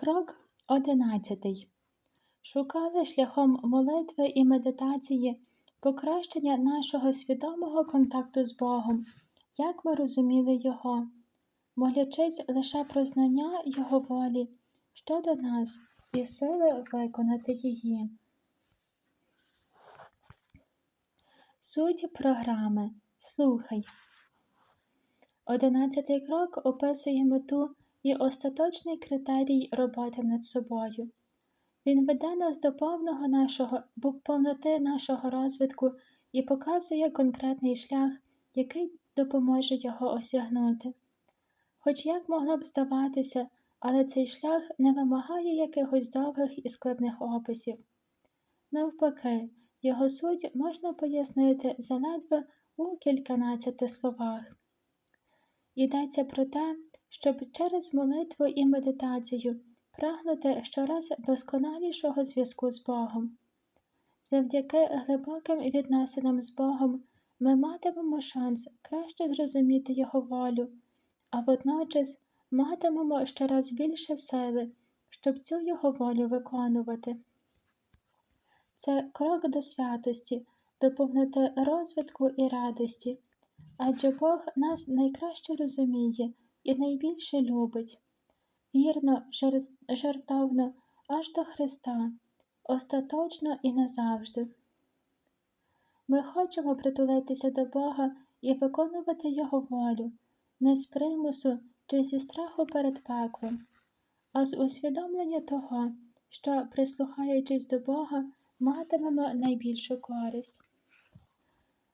Крок одинадцятий. Шукали шляхом молитви і медитації покращення нашого свідомого контакту з Богом, як ми розуміли Його, молячись лише про знання Його волі щодо нас і сили виконати її. Суть програми. Слухай. Одинадцятий крок описує мету і остаточний критерій роботи над собою. Він веде нас до повного нашого, повноти нашого розвитку і показує конкретний шлях, який допоможе його осягнути. Хоч як могло б здаватися, але цей шлях не вимагає якихось довгих і складних описів. Навпаки, його суть можна пояснити заледве у кільканадцяти словах. Йдеться про те, щоб через молитву і медитацію прагнути щораз досконалішого зв'язку з Богом. Завдяки глибоким відносинам з Богом ми матимемо шанс краще зрозуміти Його волю, а водночас матимемо щораз більше сили, щоб цю Його волю виконувати. Це крок до святості, до повноти розвитку і радості, адже Бог нас найкраще розуміє і найбільше любить. Вірно, жер- жертовно, аж до Христа, остаточно і назавжди. Ми хочемо притулитися до Бога і виконувати Його волю, не з примусу чи зі страху перед пеклом, а з усвідомлення того, що, прислухаючись до Бога, матимемо найбільшу користь.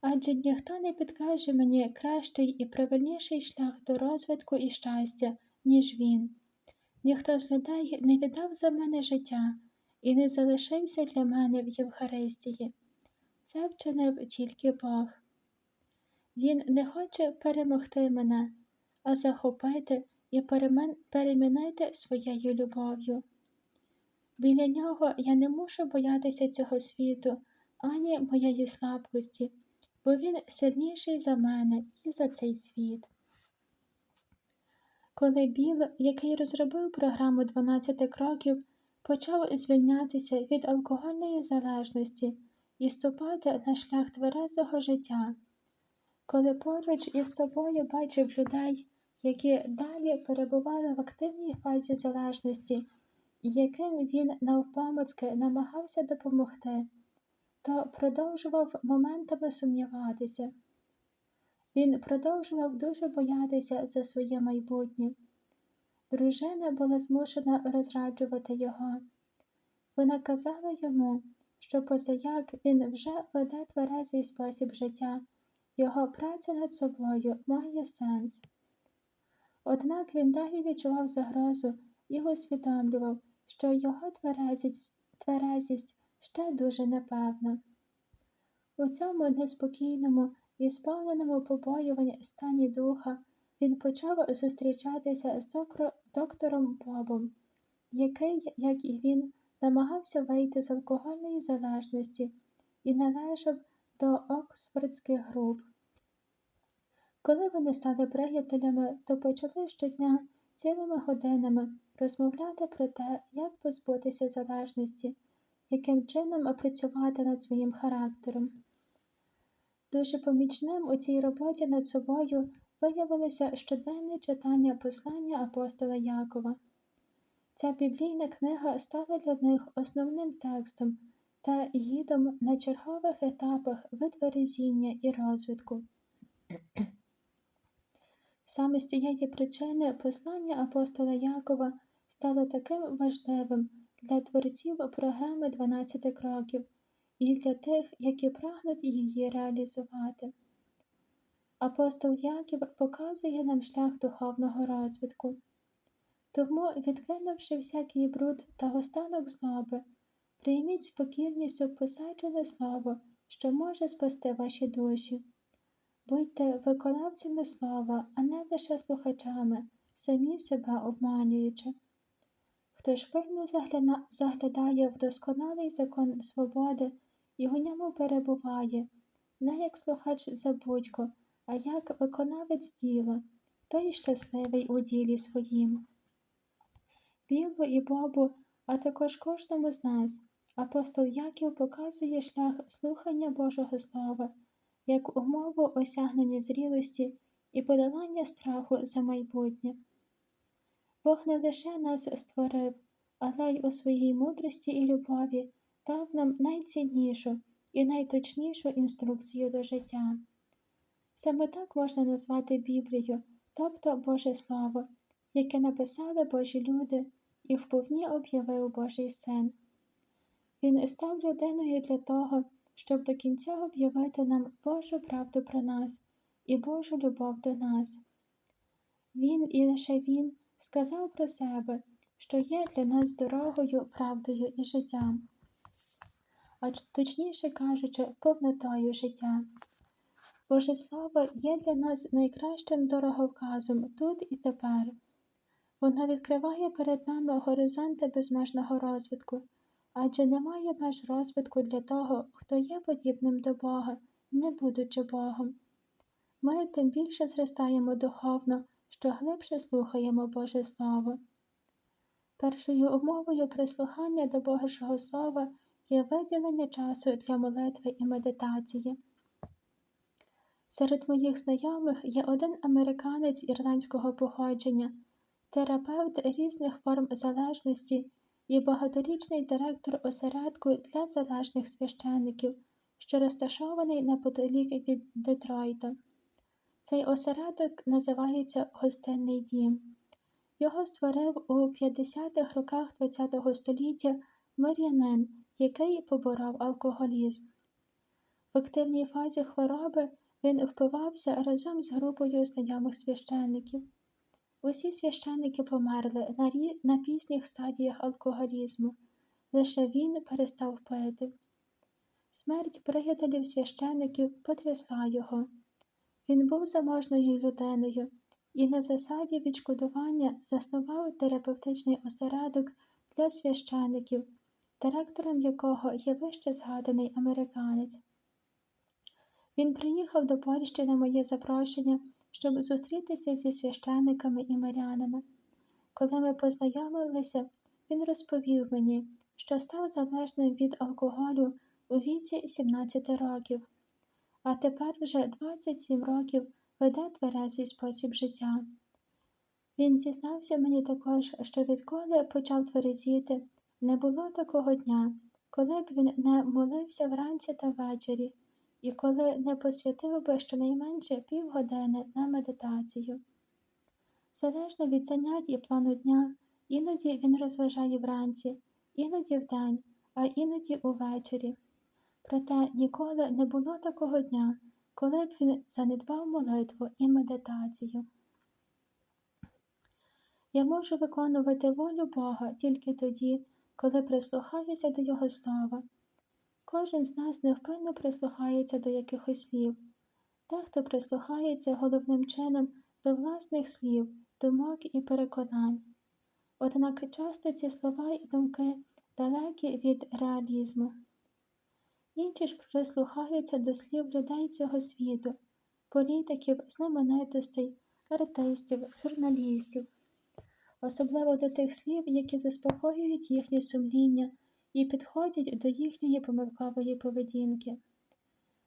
Адже ніхто не підкаже мені кращий і правильніший шлях до розвитку і щастя, ніж він. Ніхто з людей не віддав за мене життя і не залишився для мене в Євхаристії. Це вчинив тільки Бог. Він не хоче перемогти мене, а захопити і перемінити своєю любов'ю. Біля нього я не мушу боятися цього світу, ані моєї слабкості, бо він сильніший за мене і за цей світ. Коли Біл, який розробив програму 12 кроків, почав звільнятися від алкогольної залежності і ступати на шлях тверезого життя, коли поруч із собою бачив людей, які далі перебували в активній фазі залежності, яким він навпомацьки намагався допомогти, то продовжував моментами сумніватися. Він продовжував дуже боятися за своє майбутнє. Дружина була змушена розраджувати його. Вона казала йому, що позаяк він вже веде тверезий спосіб життя, його праця над собою має сенс. Однак він далі відчував загрозу і усвідомлював, що його тверезість, тверезість ще дуже непевна. У цьому неспокійному і сповненому побоювань стані духа він почав зустрічатися з доктором Бобом, який, як і він, намагався вийти з алкогольної залежності і належав до оксфордських груп. Коли вони стали приятелями, то почали щодня цілими годинами розмовляти про те, як позбутися залежності, яким чином опрацювати над своїм характером. Дуже помічним у цій роботі над собою виявилося щоденне читання послання апостола Якова. Ця біблійна книга стала для них основним текстом та гідом на чергових етапах витверезіння і розвитку. Саме з цієї причини послання апостола Якова стало таким важливим для творців програми 12 кроків і для тих, які прагнуть її реалізувати. Апостол Яків показує нам шлях духовного розвитку. Тому, відкинувши всякий бруд та останок злоби, прийміть з покірністю посаджене слово, що може спасти ваші душі. Будьте виконавцями слова, а не лише слухачами, самі себе обманюючи. Хто пильно заглядає в досконалий закон свободи і у ньому перебуває, не як слухач забудько, а як виконавець діла, той щасливий у ділі своїм. Білу і Бобу, а також кожному з нас. Апостол Яків показує шлях слухання Божого Слова як умову осягнення зрілості і подолання страху за майбутнє. Бог не лише нас створив, але й у своїй мудрості і любові дав нам найціннішу і найточнішу інструкцію до життя. Саме так можна назвати Біблію, тобто Боже Слово, яке написали Божі люди і вповні об'явив Божий Син. Він став людиною для того, щоб до кінця об'явити нам Божу правду про нас і Божу любов до нас. Він і лише Він сказав про себе, що є для нас дорогою, правдою і життям, а точніше кажучи, повнотою життя. Боже Слово є для нас найкращим дороговказом тут і тепер. Воно відкриває перед нами горизонти безмежного розвитку, адже немає меж розвитку для того, хто є подібним до Бога, не будучи Богом. Ми тим більше зростаємо духовно, що глибше слухаємо Боже Слово. Першою умовою прислухання до Божого Слова є виділення часу для молитви і медитації. Серед моїх знайомих є один американець ірландського походження, терапевт різних форм залежності і багаторічний директор осередку для залежних священників, що розташований неподалік від Детройта. Цей осередок називається Гостинний дім. Його створив у 50-х роках ХХ століття мир'янин, який поборов алкоголізм. В активній фазі хвороби він впивався разом з групою знайомих священників. Усі священники померли на, рі... на пізніх стадіях алкоголізму, лише він перестав пити. Смерть приятелів священиків потрясла його. Він був заможною людиною і на засаді відшкодування заснував терапевтичний осередок для священиків, директором якого є вище згаданий американець. Він приїхав до Польщі на моє запрошення, щоб зустрітися зі священниками і мирянами. Коли ми познайомилися, він розповів мені, що став залежним від алкоголю у віці 17 років, а тепер вже 27 років веде тверезий спосіб життя. Він зізнався мені також, що відколи почав тверезіти, не було такого дня, коли б він не молився вранці та ввечері і коли не посвятив би щонайменше півгодини на медитацію. Залежно від занять і плану дня, іноді він розважає вранці, іноді вдень, а іноді увечері. Проте ніколи не було такого дня, коли б він занедбав молитву і медитацію. Я можу виконувати волю Бога тільки тоді, коли прислухаюся до Його слова. Кожен з нас невпинно прислухається до якихось слів, дехто прислухається головним чином до власних слів, думок і переконань. Однак часто ці слова і думки далекі від реалізму. Інші ж прислухаються до слів людей цього світу, політиків, знаменитостей, артистів, журналістів, особливо до тих слів, які заспокоюють їхнє сумління і підходять до їхньої помилкової поведінки.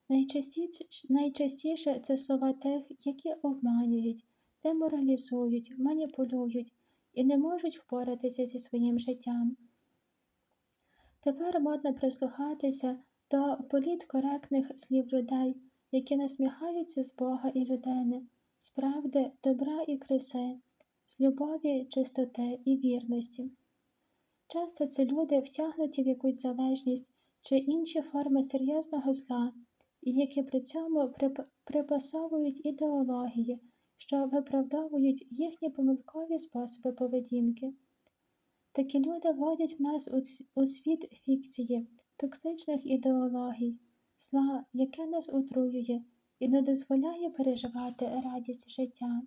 Найчастіше, найчастіше це слова тих, які обманюють, деморалізують, маніпулюють і не можуть впоратися зі своїм життям. Тепер модно прислухатися до політкоректних слів людей, які насміхаються з Бога і людини, з правди, добра і краси, з любові, чистоти і вірності. Часто це люди втягнуті в якусь залежність чи інші форми серйозного зла, і які при цьому припасовують ідеології, що виправдовують їхні помилкові способи поведінки. Такі люди вводять в нас у світ фікції, токсичних ідеологій, зла, яке нас отруює і не дозволяє переживати радість життя.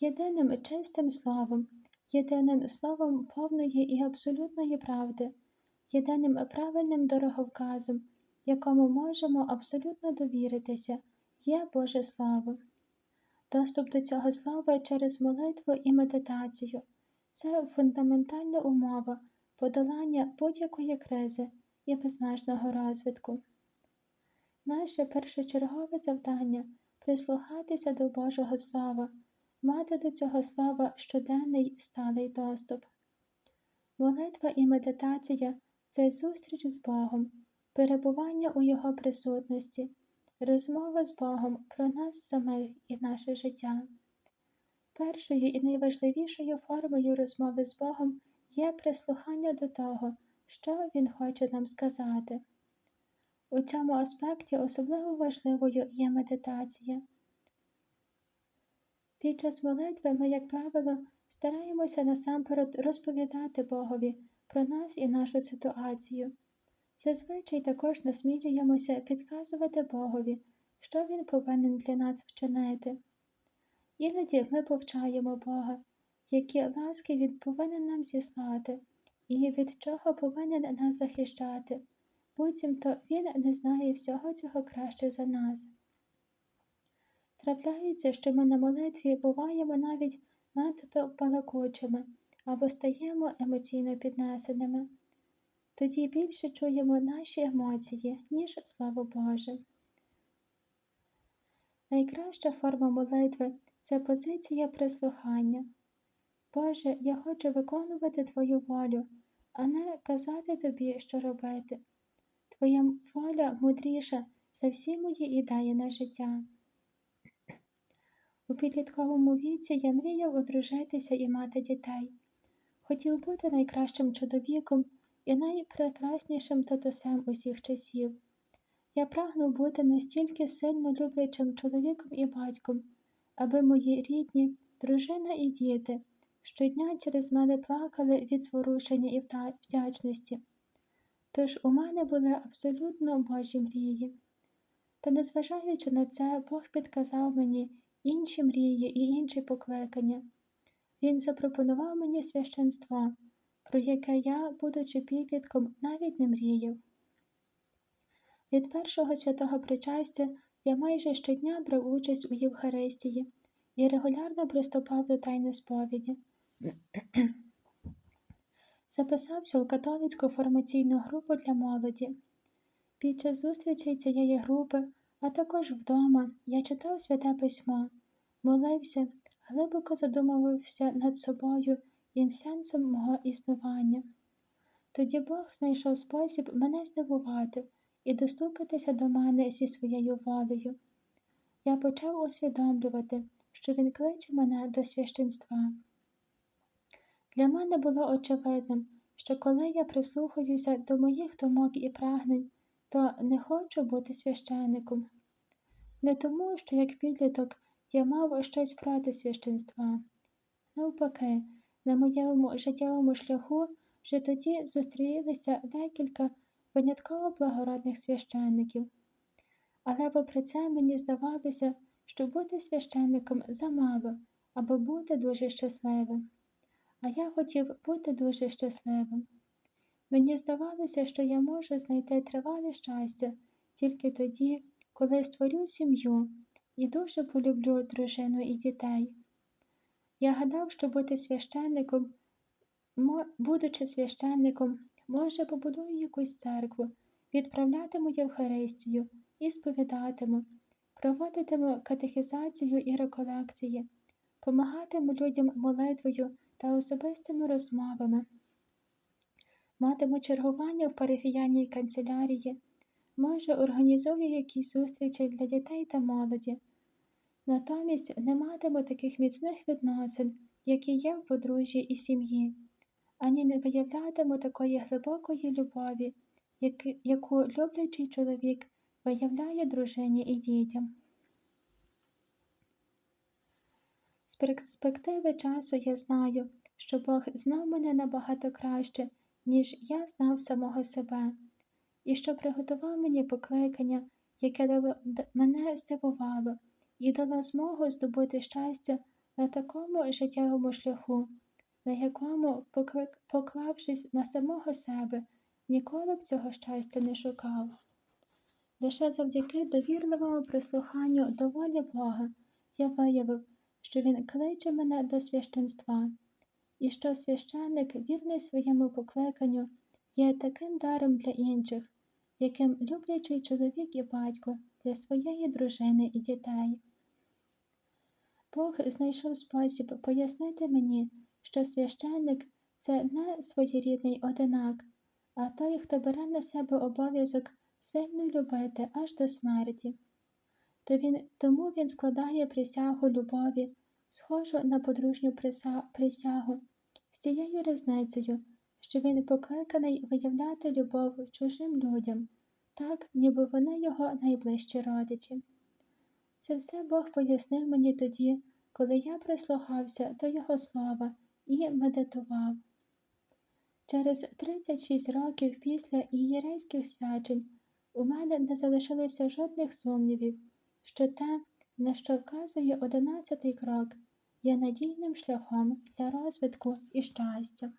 Єдиним чистим словом, єдиним словом повної і абсолютної правди, єдиним правильним дороговказом, якому можемо абсолютно довіритися, є Боже Слово. Доступ до цього слова через молитву і медитацію це фундаментальна умова подолання будь-якої кризи і безмежного розвитку. Наше першочергове завдання прислухатися до Божого Слова, мати до цього слова щоденний сталий доступ. Молитва і медитація це зустріч з Богом, перебування у Його присутності, розмова з Богом про нас самих і наше життя. Першою і найважливішою формою розмови з Богом є прислухання до того, що Він хоче нам сказати. У цьому аспекті особливо важливою є медитація. Під час молитви ми, як правило, стараємося насамперед розповідати Богові про нас і нашу ситуацію. Зазвичай також насмілюємося підказувати Богові, що Він повинен для нас вчинити. Іноді ми повчаємо Бога, які ласки Він повинен нам зіслати, і від чого повинен нас захищати, буцімто Він не знає всього цього краще за нас. Трапляється, що ми на молитві буваємо навіть надто балакучими або стаємо емоційно піднесеними. Тоді більше чуємо наші емоції, ніж Слово Боже. Найкраща форма молитви це позиція прислухання. Боже, я хочу виконувати Твою волю, а не казати тобі, що робити. Твоя воля мудріша за всі мої ідеї на життя. У підлітковому віці я мріяв одружитися і мати дітей. Хотів бути найкращим чоловіком і найпрекраснішим татусем усіх часів. Я прагнув бути настільки сильно люблячим чоловіком і батьком, аби мої рідні, дружина і діти щодня через мене плакали від зворушення і вдячності. Тож у мене були абсолютно Божі мрії. Та незважаючи на це, Бог підказав мені інші мрії і інші покликання. Він запропонував мені священство, про яке я, будучи підлітком, навіть не мріяв. Від першого святого причастя я майже щодня брав участь у Євхаристії і регулярно приступав до тайни сповіді. Записався у католицьку формаційну групу для молоді. Під час зустрічей цієї групи, а також вдома, я читав святе письмо, молився, глибоко задумувався над собою і сенсом мого існування. Тоді Бог знайшов спосіб мене здивувати і достукатися до мене зі своєю волею. Я почав усвідомлювати, що він кличе мене до священства. Для мене було очевидним, що коли я прислухаюся до моїх думок і прагнень, то не хочу бути священником. Не тому, що як підліток я мав щось проти священства. Навпаки, на моєму життєвому шляху вже тоді зустрілися декілька винятково благородних священників. Але попри це мені здавалося, що бути священником замало, аби бути дуже щасливим. А я хотів бути дуже щасливим. Мені здавалося, що я можу знайти тривале щастя тільки тоді, коли створю сім'ю і дуже полюблю дружину і дітей. Я гадав, що бути священником, будучи священником, може, побудую якусь церкву, відправлятиму Євхаристію і сповідатиму, проводитиму катехізацію і реколекції, помагатиму людям молитвою та особистими розмовами, матиму чергування в парафіяльній канцелярії, може, організую якісь зустрічі для дітей та молоді. Натомість не матиму таких міцних відносин, які є в подружжі і сім'ї, ані не виявлятиму такої глибокої любові, яку люблячий чоловік виявляє дружині і дітям. З перспективи часу я знаю, що Бог знав мене набагато краще, ніж я знав самого себе, і що приготував мені покликання, яке дало мене здивувало і дало змогу здобути щастя на такому життєвому шляху, на якому, поклавшись на самого себе, ніколи б цього щастя не шукав. Лише завдяки довірливому прислуханню до волі Бога я виявив, що він кличе мене до священства, і що священник, вірний своєму покликанню, є таким даром для інших, яким люблячий чоловік і батько для своєї дружини і дітей. Бог знайшов спосіб пояснити мені, що священник це не своєрідний одинак, а той, хто бере на себе обов'язок сильно любити аж до смерті. То він, тому він складає присягу любові, схожу на подружню присягу, з тією різницею, що він покликаний виявляти любов чужим людям, так, ніби вони його найближчі родичі. Це все Бог пояснив мені тоді, коли я прислухався до Його слова і медитував. Через 36 років після ієрейських свячень у мене не залишилося жодних сумнівів, що те, на що вказує одинадцятий крок, є надійним шляхом для розвитку і щастя.